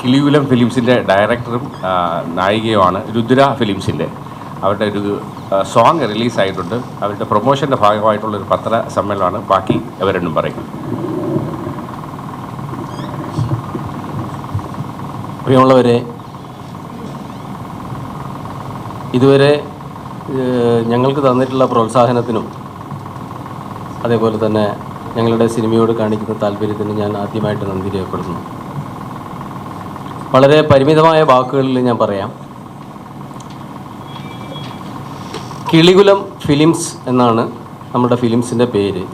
കിളിയുലം ഫിലിംസിന്റെ ഡയറക്ടറും നായികയുമാണ് രുദ്ര ഫിലിംസിന്റെ. അവരുടെ ഒരു സോങ് റിലീസായിട്ടുണ്ട്. അവരുടെ പ്രൊമോഷന്റെ ഭാഗമായിട്ടുള്ള ഒരു പത്ര സമ്മേളനമാണ് ബാക്കി അവരെന്നും പറയും. പ്രിയമുള്ളവരെ ഇതുവരെ ഞങ്ങൾക്ക് തന്നിട്ടുള്ള പ്രോത്സാഹനത്തിനും അതേപോലെ തന്നെ ഞങ്ങളുടെ സിനിമയോട് കാണിക്കുന്ന താല്പര്യത്തിന് ഞാൻ ആദ്യമായിട്ട് നന്ദി രേഖപ്പെടുത്തുന്നു. വളരെ പരിമിതമായ വാക്കുകളിൽ ഞാൻ പറയാം. കിളികുലം ഫിലിംസ് എന്നാണ് നമ്മുടെ ഫിലിംസിന്റെ പേര്.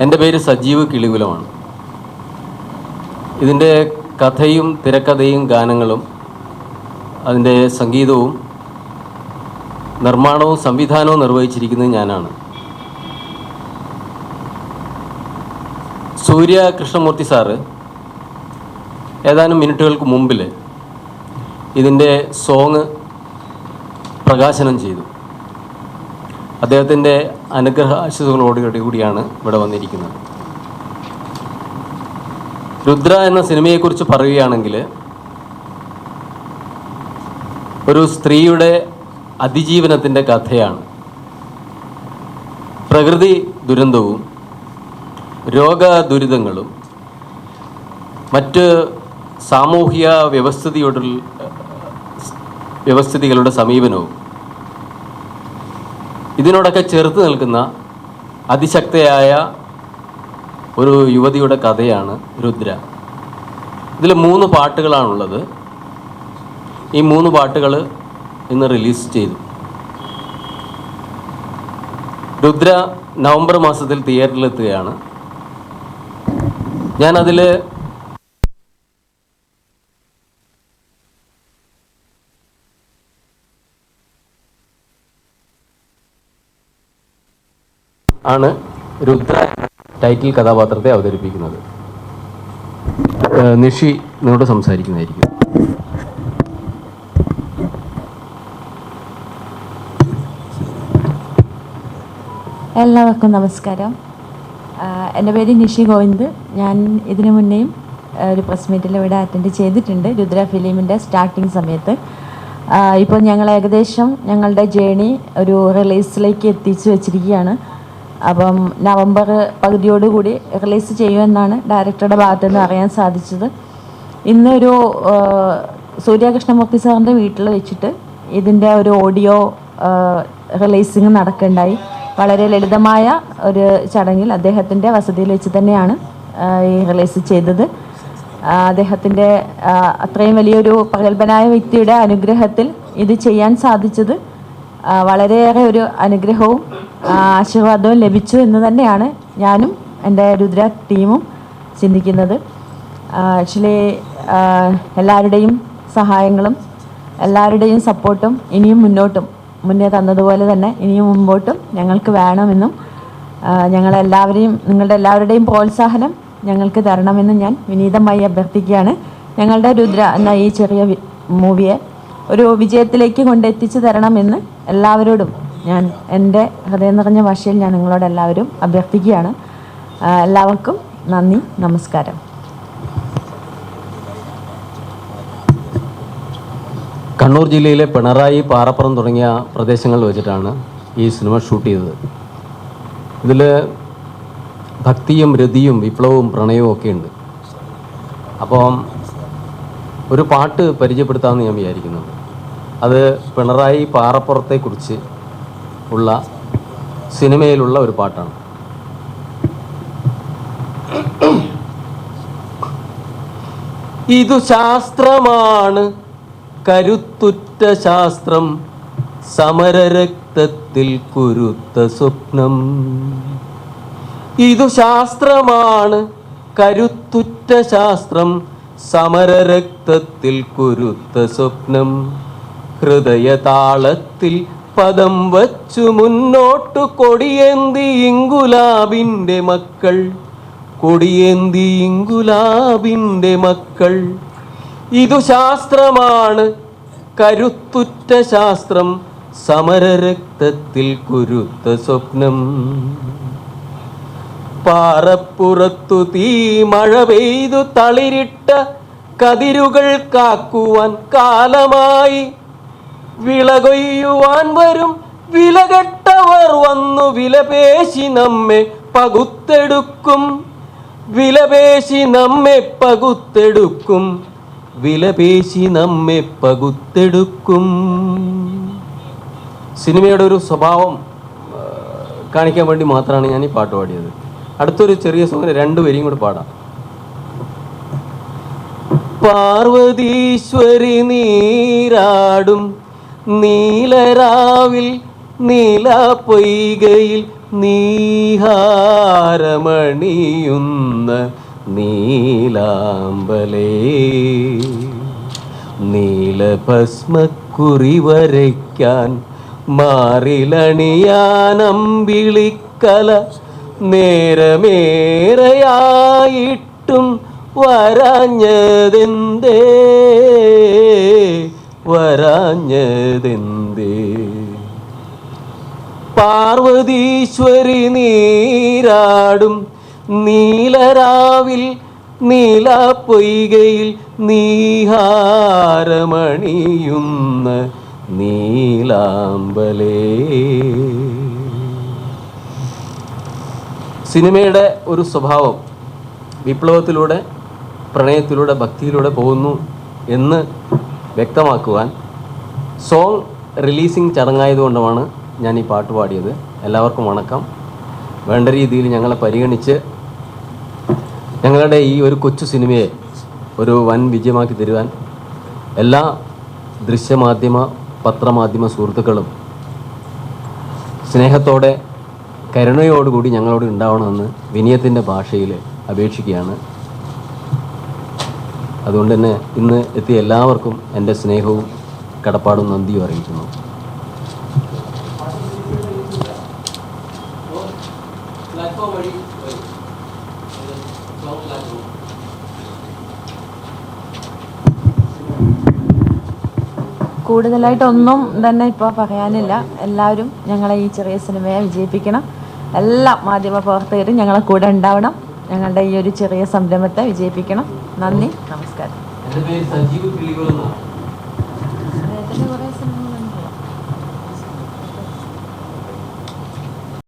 എന്റെ പേര് സജീവ് കിളികുലമാണ്. ഇതിന്റെ കഥയും തിരക്കഥയും ഗാനങ്ങളും അതിന്റെ സംഗീതവും നിർമ്മാണവും സംവിധാനവും നിർവഹിച്ചിരിക്കുന്നത് ഞാനാണ്. സൂര്യ കൃഷ്ണമൂർത്തി സാറ് ഏതാനും മിനിറ്റുകൾക്ക് മുമ്പിൽ ഇതിന്റെ സോങ് പ്രകാശനം ചെയ്തു. അദ്ദേഹത്തിന്റെ അനുഗ്രഹ അനുഗ്രഹാശിസുകളോട് കൂടിയാണ് ഇവിടെ വന്നിരിക്കുന്നത്. രുദ്ര എന്ന സിനിമയെക്കുറിച്ച് പറയുകയാണെങ്കിൽ ഒരു സ്ത്രീയുടെ അതിജീവനത്തിന്റെ കഥയാണ്. പ്രകൃതി ദുരന്തവും രോഗ ദുരിതങ്ങളും മറ്റ് സാമൂഹിക വ്യവസ്ഥിതിയോടുള്ള വ്യവസ്ഥിതികളുടെ സമീപനവും ഇതിനോടൊക്കെ ചെറുത്ത് നിൽക്കുന്ന അതിശക്തയായ ഒരു യുവതിയുടെ കഥയാണ് രുദ്ര. ഇതിൽ മൂന്ന് പാട്ടുകളാണുള്ളത്. ഈ മൂന്ന് പാട്ടുകൾ ഇന്ന് റിലീസ് ചെയ്തു. രുദ്ര നവംബർ മാസത്തിൽ തിയേറ്ററിലെത്തുകയാണ്. ഞാനതിൽ ആണ് രുദ്ര ടൈറ്റിൽ കഥാപാത്രത്തെ അവതരിപ്പിക്കുന്നത്. നിഷി നിന്നോട് സംസാരിക്കുന്നതായിരിക്കും. എല്ലാവർക്കും നമസ്കാരം. എന്റെ പേര് നിഷി ഗോവിന്ദ്. ഞാൻ ഇതിനു മുന്നേയും ഒരു പ്രസ് മീറ്റിൽ ഇവിടെ അറ്റൻഡ് ചെയ്തിട്ടുണ്ട് രുദ്ര ഫിലിമിന്റെ സ്റ്റാർട്ടിങ് സമയത്ത്. ഇപ്പോൾ ഞങ്ങൾ ഏകദേശം ഞങ്ങളുടെ ജേണി ഒരു റിലീസിലേക്ക് എത്തിച്ചു വെച്ചിരിക്കുകയാണ്. അപ്പം നവംബർ പകുതിയോടുകൂടി റിലീസ് ചെയ്യുമെന്നാണ് ഡയറക്ടറുടെ ഭാഗത്തു നിന്ന് അറിയാൻ സാധിച്ചത്. ഇന്നൊരു സൂര്യകൃഷ്ണമൂർത്തി സാറിന്റെ വീട്ടിൽ വെച്ചിട്ട് ഇതിന്റെ ഒരു ഓഡിയോ റിലീസിങ് നടക്കുണ്ടായി. വളരെ ലളിതമായ ഒരു ചടങ്ങിൽ അദ്ദേഹത്തിന്റെ വസതിയിൽ വെച്ച് തന്നെയാണ് ഈ റിലീസ് ചെയ്തത്. അദ്ദേഹത്തിന്റെ അത്രയും വലിയൊരു പ്രഗത്ഭനായ വ്യക്തിയുടെ അനുഗ്രഹത്തിൽ ഇത് ചെയ്യാൻ സാധിച്ചത് വളരെയേറെ ഒരു അനുഗ്രഹവും ആശീർവാദവും ലഭിച്ചു എന്ന് തന്നെയാണ് ഞാനും എന്റെ രുദ്ര ടീമും ചിന്തിക്കുന്നത്. ആക്ച്വലി എല്ലാവരുടെയും സഹായങ്ങളും എല്ലാവരുടെയും സപ്പോർട്ടും ഇനിയും മുന്നോട്ടും മുന്നേ തന്നതുപോലെ തന്നെ ഇനിയും മുമ്പോട്ടും ഞങ്ങൾക്ക് വേണമെന്നും ഞങ്ങളെല്ലാവരെയും നിങ്ങളുടെ എല്ലാവരുടെയും പ്രോത്സാഹനം ഞങ്ങൾക്ക് തരണമെന്ന് ഞാൻ വിനീതമായി അഭ്യർത്ഥിക്കുകയാണ്. ഞങ്ങളുടെ രുദ്ര എന്ന ഈ ചെറിയ മൂവിയെ ഒരു വിജയത്തിലേക്ക് കൊണ്ടെത്തിച്ചു തരണമെന്ന് എല്ലാവരോടും ഞാൻ എന്റെ ഹൃദയം നിറഞ്ഞ ഭാഷയിൽ ഞാൻ നിങ്ങളോട് എല്ലാവരും അഭ്യർത്ഥിക്കുകയാണ്. എല്ലാവർക്കും നന്ദി നമസ്കാരം. കണ്ണൂർ ജില്ലയിലെ പിണറായി പാറപ്പുറം തുടങ്ങിയ പ്രദേശങ്ങളിൽ വെച്ചിട്ടാണ് ഈ സിനിമ ഷൂട്ട് ചെയ്തത്. ഇതിൽ ഭക്തിയും രതിയും വിപ്ലവവും പ്രണയവും ഒക്കെ ഉണ്ട്. അപ്പം ഒരു പാട്ട് പരിചയപ്പെടുത്താമെന്ന് ഞാൻ വിചാരിക്കുന്നുണ്ട് അത് പിണറായി പാറപ്പുറത്തെക്കുറിച്ച് ഉള്ള സിനിമയിലുള്ള ഒരു പാട്ടാണ്. ഇതു ശാസ്ത്രമാണ്. കരുത്തുറ്റ ശാസ്ത്രം. സമരരക്തത്തിൽ കുരുത്ത സ്വപ്നം. ഇതു ശാസ്ത്രമാണ്. കരുത്തുറ്റ ശാസ്ത്രം. സമരരക്തത്തിൽ കുരുത്ത സ്വപ്നം. ഹൃദയതാളത്തിൽ പദം വച്ചു മുന്നോട്ടു കൊടിയേന്തി ഇങ്കുലാബിന്റെ മക്കൾ. കൊടിയേന്തി ഇങ്കുലാബിന്റെ മക്കൾ. ഇതു ശാസ്ത്രമാണ്. കരുത്തുറ്റ ശാസ്ത്രം. സമരരക്തത്തിൽ കുരുത്ത സ്വപ്നം. പാറപ്പുറത്തു തീ മഴ പെയ്തു തളിരിട്ട കതിരുകൾ കാക്കുവാൻ കാലമായി. വിളകൊയ്യുവാൻ വരും. വിലകെട്ടവർ വന്നു വിലപേശി നമ്മെ പകുത്തെടുക്കും. വിലപേശി നമ്മെ പകുത്തെടുക്കും. വിലപേശി നമ്മെ പകുത്തെടുക്കും. സിനിമയുടെ ഒരു സ്വഭാവം കാണിക്കാൻ വേണ്ടി മാത്രമാണ് ഞാൻ ഈ പാട്ട് പാടിയത്. അടുത്തൊരു ചെറിയ സോങ്ങിന് രണ്ട് വരിയും കൂടെ പാടാം. പാർവതീശ്വരി നീരാടും നീലരാവിൽ നീല പൊയ്കയിൽ നീഹാരമണിയുന്ന നീലാമ്പലേ. നീലഭസ്മക്കുറി വരയ്ക്കാൻ മാറിലണിയാനമ്പിളിക്കല നേരമേറെയായിട്ടും വരാഞ്ഞതെന്തേ? വരാഞ്ഞതെന്തേ? പാർവതീശ്വരി നീരാടും നീലരാവിൽ നീല പൊയ്കയിൽ നീഹാരമണിയുന്ന നീലാമ്പലേ. സിനിമയുടെ ഒരു സ്വഭാവം വിപ്ലവത്തിലൂടെ പ്രണയത്തിലൂടെ ഭക്തിയിലൂടെ പോകുന്നു എന്ന് വ്യക്തമാക്കുവാൻ സോങ് റിലീസിങ് ചടങ്ങായതുകൊണ്ടുമാണ് ഞാൻ ഈ പാട്ട് പാടിയത്. എല്ലാവർക്കും വണക്കം. വേണ്ട രീതിയിൽ ഞങ്ങളെ പരിഗണിച്ച് ഞങ്ങളുടെ ഈ ഒരു കൊച്ചു സിനിമയെ ഒരു വൻ വിജയമാക്കി തരുവാൻ എല്ലാ ദൃശ്യമാധ്യമ പത്രമാധ്യമ സുഹൃത്തുക്കളും സ്നേഹത്തോടെ കരുണയോടുകൂടി ഞങ്ങളോട് ഉണ്ടാവണമെന്ന് വിനയത്തിന്റെ ഭാഷയിൽ അപേക്ഷിക്കുകയാണ്. അതുകൊണ്ട് തന്നെ ഇന്ന് എത്തിയ എല്ലാവർക്കും എന്റെ സ്നേഹവും കടപ്പാടും നന്ദിയും അറിയിക്കുന്നു. കൂടുതലായിട്ടൊന്നും തന്നെ ഇപ്പോൾ പറയാനില്ല. എല്ലാവരും ഞങ്ങളെ ഈ ചെറിയ സിനിമയെ വിജയിപ്പിക്കണം. എല്ലാ മാധ്യമ പ്രവർത്തകരും ഞങ്ങളെ കൂടെ ഉണ്ടാവണം. ഞങ്ങളുടെ ഈ ഒരു ചെറിയ സംരംഭത്തെ വിജയിപ്പിക്കണം. നന്ദി. നമസ്കാരം. എന്റെ പേര് സജീവ് എന്നാണ്